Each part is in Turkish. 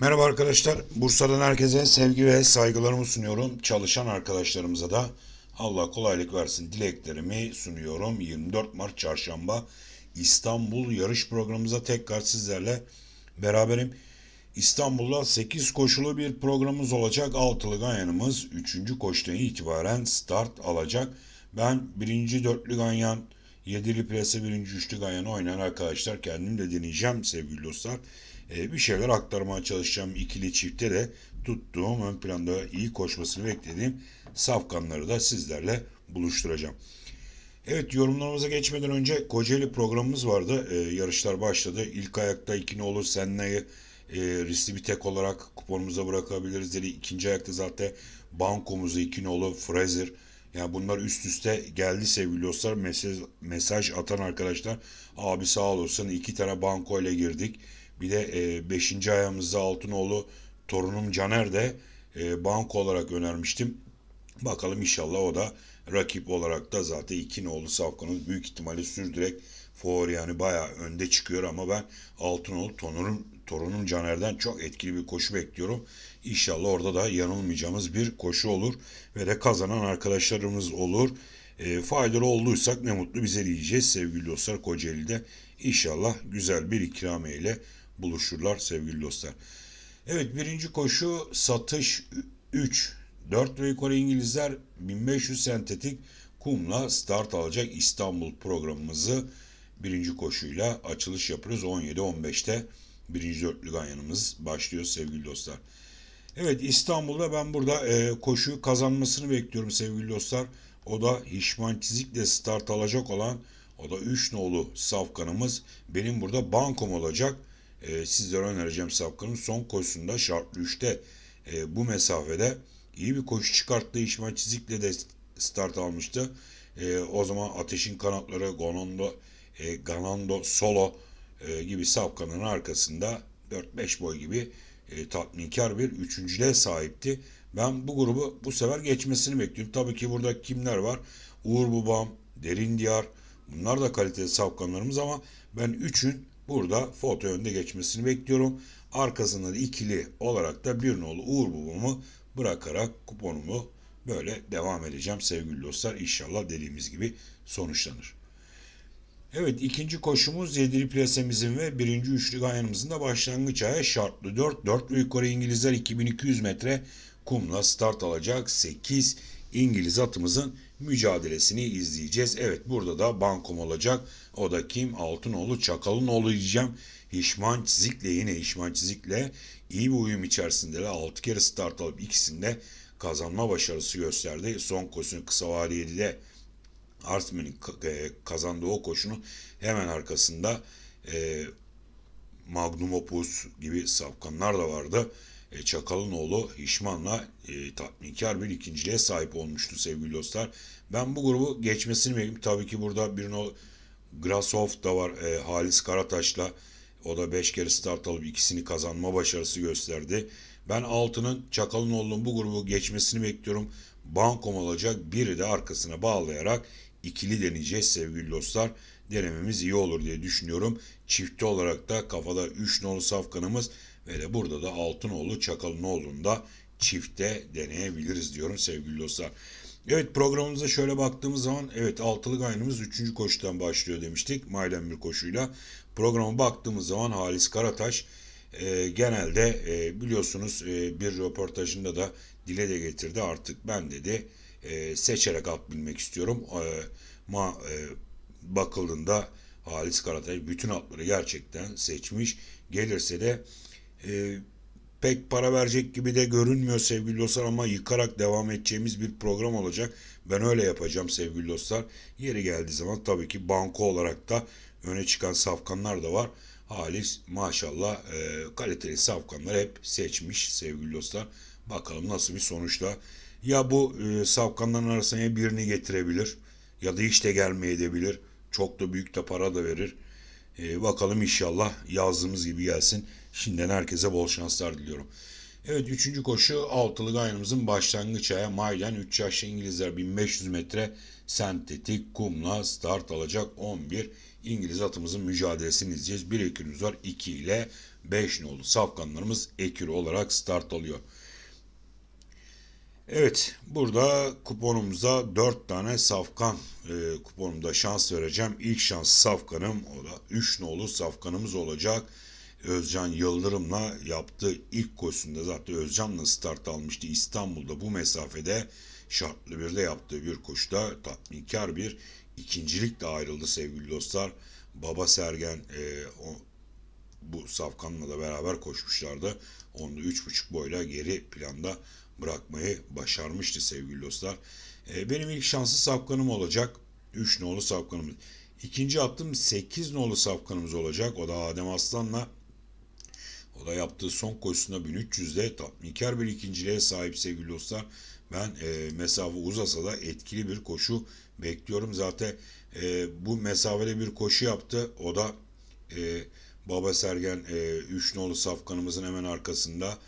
Merhaba arkadaşlar. Bursa'dan herkese sevgi ve saygılarımı sunuyorum. Çalışan arkadaşlarımıza da Allah kolaylık versin dileklerimi sunuyorum. 24 Mart Çarşamba İstanbul yarış programımıza tekrar sizlerle beraberim. İstanbul'da 8 koşulu bir programımız olacak. Altılı ganyanımız 3. koşudan itibaren start alacak. Ben 1. dörtlü ganyan, 7'li plase 1. üçlü ganyanı oynayan arkadaşlar kendim de deneyeceğim sevgili dostlar. Ee, bir şeyler aktarmaya çalışacağım. İkili çifte de tuttuğum ön planda iyi koşmasını beklediğim safkanları da sizlerle buluşturacağım. Evet yorumlarımıza geçmeden önce Kocaeli programımız vardı. Ee, yarışlar başladı. İlk ayakta İkinoğlu Senna'yı e, riskli bir tek olarak kuponumuza bırakabiliriz dedi. İkinci ayakta zaten bankomuzu İkinoğlu Fraser. Yani bunlar üst üste geldi sevgili dostlar. Mesaj, mesaj atan arkadaşlar. Abi sağ olasın iki tane banko ile girdik. Bir de 5. E, ayağımızda Altınoğlu torunum Caner de e, banko olarak önermiştim. Bakalım inşallah o da rakip olarak da zaten iki nolu Safkan'ın büyük ihtimalle sürdürek favori yani bayağı önde çıkıyor ama ben Altınoğlu torunum, torunum Caner'den çok etkili bir koşu bekliyorum. İnşallah orada da yanılmayacağımız bir koşu olur ve de kazanan arkadaşlarımız olur. E, faydalı olduysak ne mutlu bize diyeceğiz sevgili dostlar Kocaeli'de. İnşallah güzel bir ikramiye ile buluşurlar sevgili dostlar. Evet birinci koşu satış 3. 4 ve yukarı İngilizler 1500 sentetik kumla start alacak İstanbul programımızı birinci koşuyla açılış yapıyoruz. 17-15'te birinci dörtlü ganyanımız başlıyor sevgili dostlar. Evet İstanbul'da ben burada e, koşuyu kazanmasını bekliyorum sevgili dostlar. O da Hişman Çizik'le start alacak olan o da 3 nolu safkanımız. Benim burada bankom olacak. E, sizlere önereceğim safkanın son koşusunda şartlı 3'te e, bu mesafede iyi bir koşu çıkarttı. Hişman Çizik'le de start almıştı. E, o zaman Ateşin Kanatları, Gonando, e, Ganando Solo e, gibi safkanın arkasında 4-5 boy gibi e, tatminkar bir üçüncüle sahipti. Ben bu grubu bu sefer geçmesini bekliyorum. Tabii ki burada kimler var? Uğur Bubam, Derin Diyar. Bunlar da kaliteli safkanlarımız ama ben üçün burada foto önde geçmesini bekliyorum. Arkasında da ikili olarak da bir nolu Uğur Bubam'ı bırakarak kuponumu böyle devam edeceğim sevgili dostlar. İnşallah dediğimiz gibi sonuçlanır. Evet ikinci koşumuz yedili plasemizin ve birinci üçlü ganyanımızın da başlangıç ayağı şartlı 4. 4 ve yukarı İngilizler 2200 metre kumla start alacak 8 İngiliz atımızın mücadelesini izleyeceğiz. Evet burada da bankom olacak. O da kim? Altınoğlu Çakalınoğlu diyeceğim. Hişman Çizik'le yine Hişman Çizik'le iyi bir uyum içerisindeler. 6 kere start alıp ikisinde kazanma başarısı gösterdi. Son koşusunu kısa vadeli de Artman'in kazandığı o koşunun hemen arkasında e, Magnum Opus gibi safkanlar da vardı. E, Çakal'ın oğlu Hişman'la e, tatminkar bir ikinciliğe sahip olmuştu sevgili dostlar. Ben bu grubu geçmesini bekliyorum. Tabii ki burada Bruno Grashoff da var. E, Halis Karataş'la o da 5 kere start alıp ikisini kazanma başarısı gösterdi. Ben Altı'nın Çakal'ın oğlunun bu grubu geçmesini bekliyorum. Bankom olacak. Biri de arkasına bağlayarak ikili deneyeceğiz sevgili dostlar. Denememiz iyi olur diye düşünüyorum. Çifte olarak da kafada 3 nolu safkanımız ve de burada da Altınoğlu Çakalınoğlu'nu da çifte deneyebiliriz diyorum sevgili dostlar. Evet programımıza şöyle baktığımız zaman evet altılı gaynımız 3. koşudan başlıyor demiştik. Maylen bir koşuyla. Programa baktığımız zaman Halis Karataş e, genelde e, biliyorsunuz e, bir röportajında da dile de getirdi artık ben dedi e, seçerek at bilmek istiyorum. E, e, bakıldığında Halis Karataş bütün atları gerçekten seçmiş. Gelirse de e, pek para verecek gibi de görünmüyor sevgili dostlar ama yıkarak devam edeceğimiz bir program olacak. Ben öyle yapacağım sevgili dostlar. Yeri geldiği zaman tabii ki banko olarak da öne çıkan safkanlar da var. Halis maşallah e, kaliteli safkanlar hep seçmiş sevgili dostlar. Bakalım nasıl bir sonuçla. Ya bu e, safkanların arasına birini getirebilir ya da hiç de gelmeyebilir. Çok da büyük de para da verir. E, bakalım inşallah yazdığımız gibi gelsin. Şimdiden herkese bol şanslar diliyorum. Evet üçüncü koşu altılı gayrımızın başlangıç aya Maylen 3 yaşlı İngilizler 1500 metre sentetik kumla start alacak 11 İngiliz atımızın mücadelesini izleyeceğiz. Bir ekürümüz var. 2 ile 5 nolu safkanlarımız ekür olarak start alıyor. Evet burada kuponumuza 4 tane safkan e, kuponumda şans vereceğim. İlk şans safkanım o da 3 nolu safkanımız olacak. Özcan Yıldırım'la yaptığı ilk koşusunda zaten Özcan'la start almıştı İstanbul'da bu mesafede şartlı bir de yaptığı bir koşuda tatminkar bir ikincilikle ayrıldı sevgili dostlar. Baba Sergen e, o, bu Safkan'la da beraber koşmuşlardı. Onu da 3.5 boyla geri planda bırakmayı başarmıştı sevgili dostlar. E, benim ilk şanslı Safkan'ım olacak. 3 nolu Safkan'ımız. İkinci attım 8 nolu Safkan'ımız olacak. O da Adem Aslan'la o da yaptığı son koşusunda 1300'de tatminkar bir ikinciliğe sahip sevgili dostlar. Ben e, mesafe uzasa da etkili bir koşu bekliyorum. Zaten e, bu mesafede bir koşu yaptı. O da e, Baba Sergen 3 e, nolu safkanımızın hemen arkasında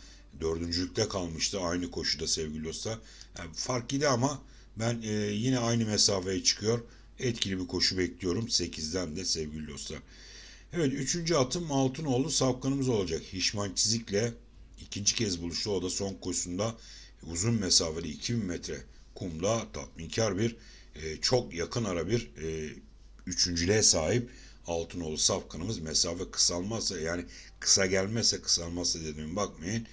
dördüncülükte kalmıştı. Aynı koşuda sevgili dostlar. Yani fark idi ama ben e, yine aynı mesafeye çıkıyor. Etkili bir koşu bekliyorum. 8'den de sevgili dostlar. Evet üçüncü atım Altınoğlu Safkan'ımız olacak. Hişman Çizik'le ikinci kez buluştu. O da son koşusunda uzun mesafeli 2000 metre kumda tatminkar bir e, çok yakın ara bir e, üçüncülüğe sahip Altınoğlu Safkan'ımız mesafe kısalmazsa yani kısa gelmezse kısalmazsa dediğime bakmayın.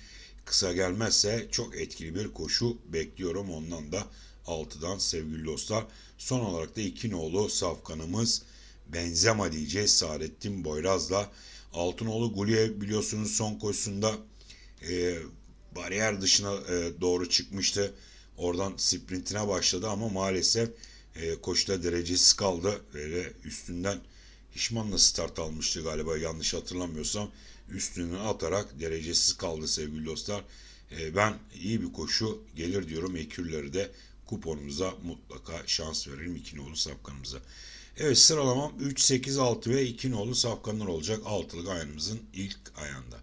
Kısa gelmezse çok etkili bir koşu bekliyorum ondan da 6'dan sevgili dostlar. Son olarak da iki nolu Safkan'ımız Benzema diyeceğiz Saadettin Boyraz'la. Altınoğlu Gulye biliyorsunuz son koşusunda e, bariyer dışına e, doğru çıkmıştı. Oradan sprintine başladı ama maalesef e, koşuda derecesiz kaldı. Ve üstünden Hişman'la start almıştı galiba yanlış hatırlamıyorsam. Üstünden atarak derecesiz kaldı sevgili dostlar. E, ben iyi bir koşu gelir diyorum. Ekürleri de kuponumuza mutlaka şans verelim. iki nolu sapkanımıza. Evet sıralamam 3, 8, 6 ve 2 nolu safkanlar olacak altılık ayağımızın ilk ayağında.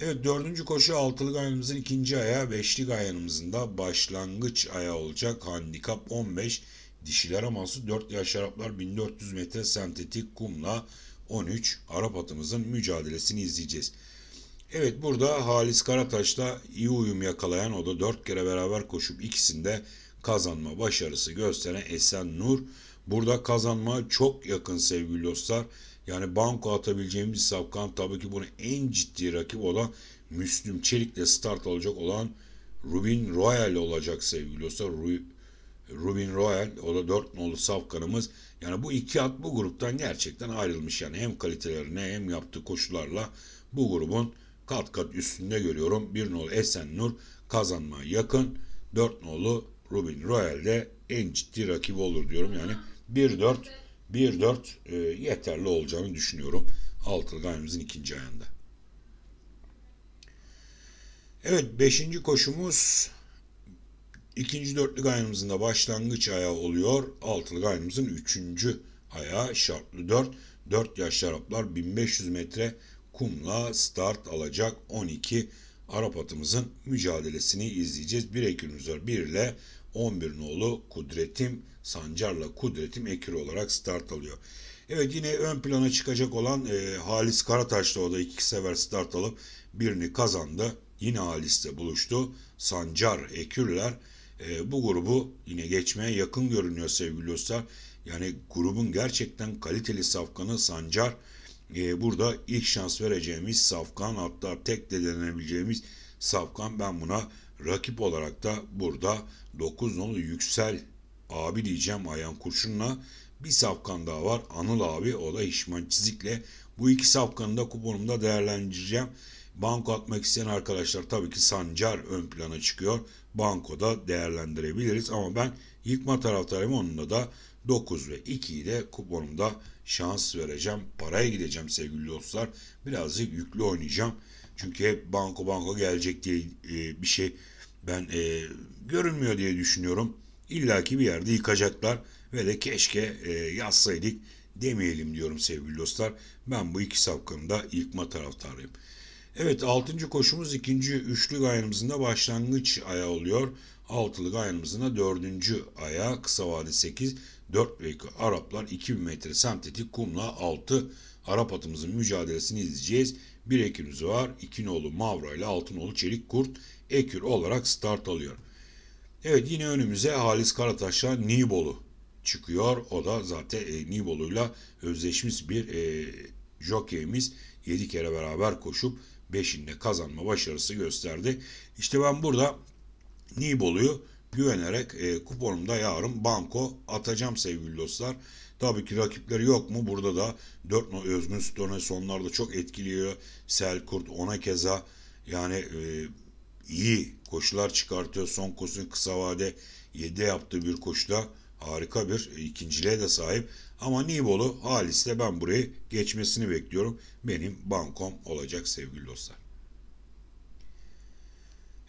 Evet dördüncü koşu altılık ayağımızın ikinci ayağı, beşlik ayağımızın da başlangıç ayağı olacak. Handikap 15, dişiler mahsus 4 yaş Araplar 1400 metre sentetik kumla 13 Arap atımızın mücadelesini izleyeceğiz. Evet burada Halis Karataş'la iyi uyum yakalayan o da 4 kere beraber koşup ikisinde kazanma başarısı gösteren Esen Nur Burada kazanma çok yakın sevgili dostlar. Yani banko atabileceğimiz safkan tabii ki bunu en ciddi rakip olan Müslüm Çelik'le start alacak olan Rubin Royal olacak sevgili dostlar. Rubin Royal o da 4 nolu safkanımız. Yani bu iki at bu gruptan gerçekten ayrılmış. Yani hem kalitelerine hem yaptığı koşularla bu grubun kat kat üstünde görüyorum. 1 nolu Esen Nur kazanma yakın. 4 nolu Rubin Royal de en ciddi rakibi olur diyorum. Yani 1-4 1-4 e, yeterli olacağını düşünüyorum. Altılı gayemizin ikinci ayında. Evet beşinci koşumuz ikinci dörtlü gayemizin de başlangıç ayağı oluyor. Altılı gayemizin üçüncü ayağı şartlı 4. 4 yaş Araplar 1500 metre kumla start alacak 12 Arap atımızın mücadelesini izleyeceğiz. Bir ekürümüz var. 1 ile 11 nolu Kudretim Sancar'la Kudretim Ekür olarak start alıyor. Evet yine ön plana çıkacak olan e, Halis Karataş'ta o da iki sefer start alıp birini kazandı. Yine Halis'te buluştu. Sancar, Ekürler e, bu grubu yine geçmeye yakın görünüyor sevgili dostlar. Yani grubun gerçekten kaliteli safkanı Sancar. E, burada ilk şans vereceğimiz safkan hatta tek de denenebileceğimiz safkan ben buna rakip olarak da burada 9 nolu Yüksel abi diyeceğim Ayhan Kurşun'la bir safkan daha var. Anıl abi o da İşman Çizik'le. Bu iki safkanı da kuponumda değerlendireceğim. Banko atmak isteyen arkadaşlar tabii ki Sancar ön plana çıkıyor. Bankoda değerlendirebiliriz ama ben yıkma taraftarıyım onunla da 9 ve 2'yi de kuponumda şans vereceğim. Paraya gideceğim sevgili dostlar. Birazcık yüklü oynayacağım. Çünkü hep banko banko gelecek diye e, bir şey ben e, görünmüyor diye düşünüyorum. İlla ki bir yerde yıkacaklar ve de keşke e, yazsaydık demeyelim diyorum sevgili dostlar. Ben bu iki safkanın da yıkma taraftarıyım. Evet 6. koşumuz ikinci üçlü gayanımızın da başlangıç ayağı oluyor. Altılı gayanımızın da dördüncü ayağı kısa vade 8 4 ve 2 Araplar 2000 metre sentetik kumla 6 Arap atımızın mücadelesini izleyeceğiz. Bir ekimiz var. İki nolu Mavra ile altı nolu Çelik Kurt ekür olarak start alıyor. Evet yine önümüze Halis Karataş'la Nibolu çıkıyor. O da zaten e, Nibolu'yla özleşmiş bir e, jokeyimiz. 7 kere beraber koşup 5'inde kazanma başarısı gösterdi. İşte ben burada Nibolu'yu güvenerek e, kuponumda yarın banko atacağım sevgili dostlar. Tabii ki rakipleri yok mu? Burada da 4 no Özgün Stone sonlarda çok etkiliyor. Selkurt ona keza yani e, iyi koşular çıkartıyor. Son koşusunu kısa vade 7 yaptığı bir koşuda harika bir ikinciliğe de sahip. Ama Nibolu Halis'te ben burayı geçmesini bekliyorum. Benim bankom olacak sevgili dostlar.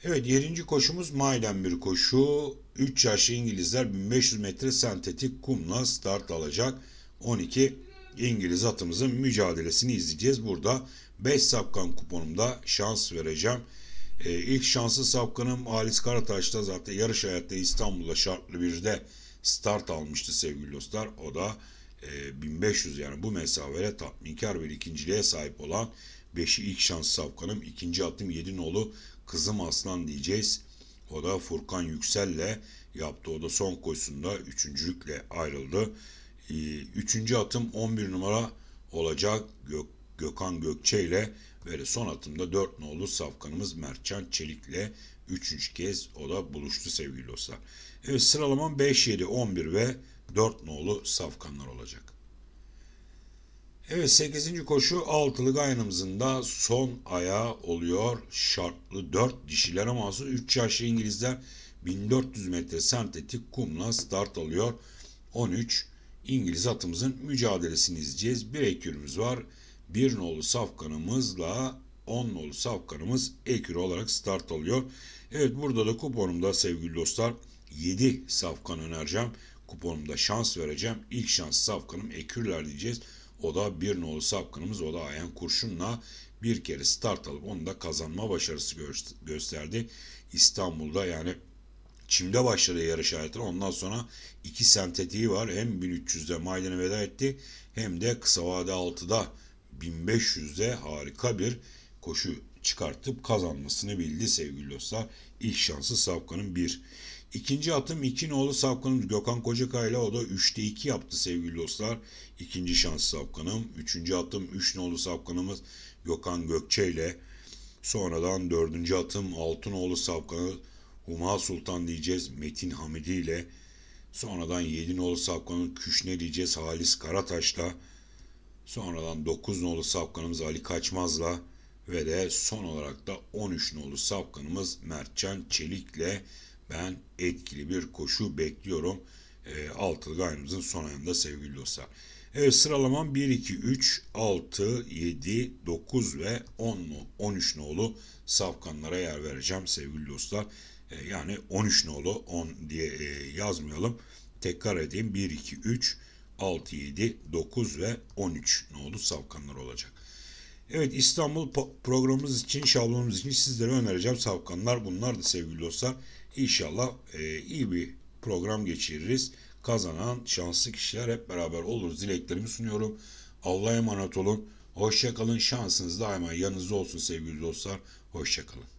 Evet 7. koşumuz maiden bir koşu. 3 yaşlı İngilizler 1500 metre sentetik kumla start alacak. 12 İngiliz atımızın mücadelesini izleyeceğiz. Burada 5 sapkan kuponumda şans vereceğim. Ee, ilk şanslı sapkanım Halis Karataş'ta zaten yarış hayatta İstanbul'da şartlı bir de start almıştı sevgili dostlar. O da e, 1500 yani bu mesafede tatminkar bir ikinciliğe sahip olan 5'i ilk şans sapkanım. ikinci atım 7 nolu Kızım Aslan diyeceğiz. O da Furkan Yüksel'le yaptı. O da son koşusunda üçüncülükle ayrıldı. Ee, üçüncü atım 11 numara olacak Gök, Gökhan Gökçe ile ve son atımda 4 nolu safkanımız Mertcan Çelik'le üçüncü kez o da buluştu sevgili dostlar. Evet sıralamam 5, 7, 11 ve 4 nolu safkanlar olacak. Evet 8. koşu altılı gayanımızın da son ayağı oluyor. Şartlı 4 dişilere mahsus 3 yaşlı İngilizler 1400 metre sentetik kumla start alıyor. 13 İngiliz atımızın mücadelesini izleyeceğiz. Bir ekürümüz var. Bir nolu safkanımızla 10 nolu safkanımız ekür olarak start alıyor. Evet burada da kuponumda sevgili dostlar 7 safkan önereceğim. Kuponumda şans vereceğim. İlk şans safkanım ekürler diyeceğiz. O da bir nolu sapkınımız. O da Ayan Kurşun'la bir kere start alıp onu da kazanma başarısı gösterdi. İstanbul'da yani Çim'de başladı yarış hayatına. Ondan sonra iki sentetiği var. Hem 1300'de maydene veda etti hem de kısa vade 6'da 1500'de harika bir koşu çıkartıp kazanmasını bildi sevgili dostlar. İlk şansı Savkan'ın bir. İkinci atım iki nolu Savkan'ın Gökhan Kocakay'la o da 3'te 2 yaptı sevgili dostlar. İkinci şans Savkan'ım. Üçüncü atım 3 nolu Savkan'ımız Gökhan Gökçe ile. Sonradan dördüncü atım Altınoğlu Savkan'ı Huma Sultan diyeceğiz Metin Hamidi ile. Sonradan 7 nolu Savkan'ı Küşne diyeceğiz Halis Karataş'la. Sonradan 9 nolu Savkan'ımız Ali Kaçmaz'la. Ve de son olarak da 13 nolu Savkan'ımız Mertcan Çelik'le ben etkili bir koşu bekliyorum. E, altılı gayrımızın son ayında sevgili dostlar. Evet sıralamam 1, 2, 3, 6, 7, 9 ve 10, 13 nolu safkanlara yer vereceğim sevgili dostlar. E, yani 13 nolu 10 diye e, yazmayalım. Tekrar edeyim 1, 2, 3, 6, 7, 9 ve 13 nolu safkanlar olacak. Evet İstanbul programımız için, şablonumuz için sizlere önereceğim safkanlar bunlar da sevgili dostlar. İnşallah e, iyi bir program geçiririz. Kazanan şanslı kişiler hep beraber oluruz. Dileklerimi sunuyorum. Allah'a emanet olun. Hoşçakalın. Şansınız daima yanınızda olsun sevgili dostlar. Hoşçakalın.